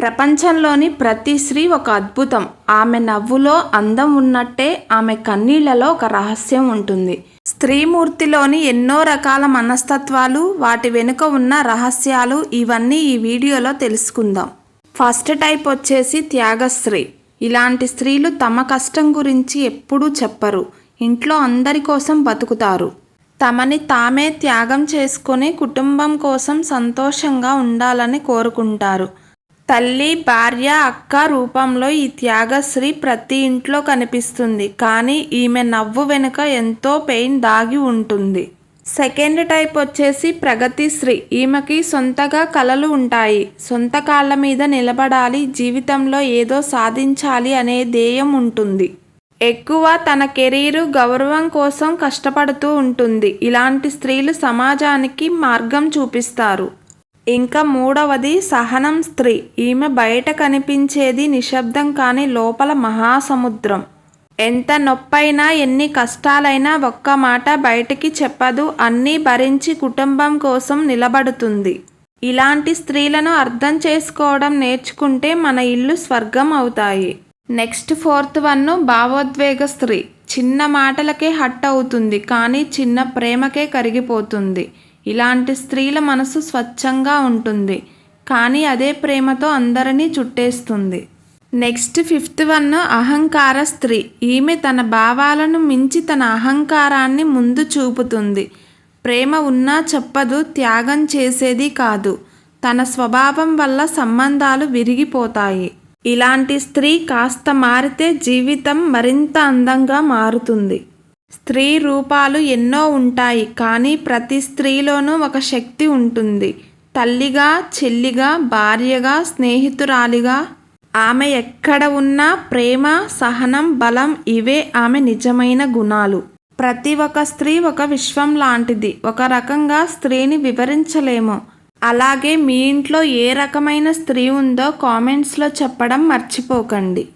ప్రపంచంలోని ప్రతి స్త్రీ ఒక అద్భుతం. ఆమె నవ్వులో అందం ఉన్నట్టే ఆమె కన్నీళ్ళలో ఒక రహస్యం ఉంటుంది. స్త్రీమూర్తిలోని ఎన్నో రకాల మనస్తత్వాలు వాటి వెనుక ఉన్న రహస్యాలు ఇవన్నీ ఈ వీడియోలో తెలుసుకుందాం. ఫస్ట్ టైప్ వచ్చేసి త్యాగశ్రీ. ఇలాంటి స్త్రీలు తమ కష్టం గురించి ఎప్పుడూ చెప్పరు. ఇంట్లో అందరి కోసం బతుకుతారు. తమని తామే త్యాగం చేసుకొని కుటుంబం కోసం సంతోషంగా ఉండాలని కోరుకుంటారు. తల్లి భార్య అక్క రూపంలో ఈ త్యాగశ్రీ ప్రతి ఇంట్లో కనిపిస్తుంది. కానీ ఈమె నవ్వు వెనుక ఎంతో పెయిన్ దాగి ఉంటుంది. సెకండ్ టైప్ వచ్చేసి ప్రగతిశ్రీ ఈమెకి సొంతగా కలలు ఉంటాయి. సొంత కాళ్ళ మీద నిలబడాలి జీవితంలో ఏదో సాధించాలి అనే ధ్యేయం ఉంటుంది. ఎక్కువ తన కెరీరు గౌరవం కోసం కష్టపడుతూ ఉంటుంది. ఇలాంటి స్త్రీలు సమాజానికి మార్గం చూపిస్తారు. ఇంకా మూడవది సహనం స్త్రీ. ఈమె బయట కనిపించేది నిశ్శబ్దం కానీ లోపల మహాసముద్రం. ఎంత నొప్పైనా ఎన్ని కష్టాలైనా ఒక్క మాట బయటికి చెప్పదు అన్నీ భరించి కుటుంబం కోసం నిలబడుతుంది. ఇలాంటి స్త్రీలను అర్థం చేసుకోవడం నేర్చుకుంటే మన ఇల్లు స్వర్గం అవుతాయి. నెక్స్ట్ ఫోర్త్ వన్ భావోద్వేగ స్త్రీ. చిన్న మాటలకే హట్ అవుతుంది కానీ చిన్న ప్రేమకే కరిగిపోతుంది. ఇలాంటి స్త్రీల మనసు స్వచ్ఛంగా ఉంటుంది కానీ అదే ప్రేమతో అందరినీ చుట్టేస్తుంది. నెక్స్ట్ ఫిఫ్త్ వన్ అహంకార స్త్రీ. ఈమె తన భావాలను మించి తన అహంకారాన్ని ముందు చూపుతుంది. ప్రేమ ఉన్నా చెప్పదు త్యాగం చేసేది కాదు. తన స్వభావం వల్ల సంబంధాలు విరిగిపోతాయి. ఇలాంటి స్త్రీ కాస్త మారితే జీవితం మరింత అందంగా మారుతుంది. స్త్రీ రూపాలు ఎన్నో ఉంటాయి కానీ ప్రతి స్త్రీలోనూ ఒక శక్తి ఉంటుంది. తల్లిగా చెల్లిగా భార్యగా స్నేహితురాలిగా. ఆమె ఎక్కడ ఉన్నా ప్రేమ సహనం బలం ఇవే ఆమె నిజమైన గుణాలు. ప్రతి ఒక్క స్త్రీ ఒక విశ్వం లాంటిది. ఒక రకంగా స్త్రీని వివరించలేము. అలాగే మీ ఇంట్లో ఏ రకమైన స్త్రీ ఉందో కామెంట్స్లో చెప్పడం మర్చిపోకండి.